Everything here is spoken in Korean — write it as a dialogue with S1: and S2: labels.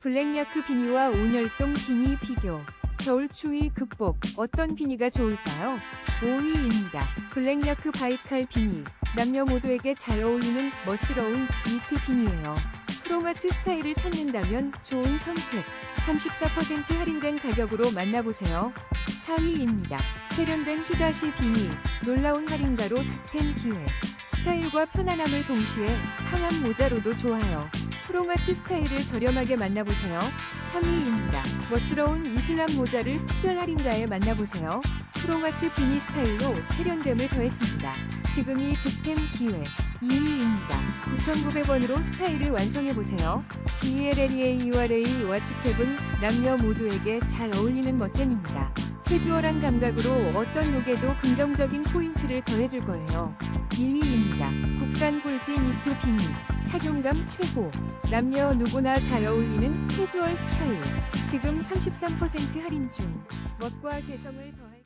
S1: 블랙야크 비니와 온열동 비니 비교. 겨울 추위 극복. 어떤 비니가 좋을까요? 5위입니다. 블랙야크 바이칼 비니. 남녀 모두에게 잘 어울리는 멋스러운 니트 비니예요. 프로마츠 스타일을 찾는다면 좋은 선택. 34% 할인된 가격으로 만나보세요. 4위입니다. 세련된 히다시 비니. 놀라운 할인가로 득템 기회. 스타일과 편안함을 동시에 항암 모자로도 좋아요. 프로마치 스타일을 저렴하게 만나보세요. 3위입니다. 멋스러운 이슬람 모자를 특별 할인가에 만나보세요. 프로마치 비니 스타일로 세련됨을 더했습니다. 지금이 득템 기회. 2위입니다. 9,900원으로 스타일을 완성해보세요. BLLEA URA 와치캡은 남녀 모두에게 잘 어울리는 멋템입니다. 캐주얼한 감각으로 어떤 룩에도 긍정적인 포인트를 더해줄 거예요. 1위입니다. 골지 니트 비니. 착용감 최고. 남녀 누구나 잘 어울리는 캐주얼 스타일. 지금 33% 할인 중. 멋과 개성을 더할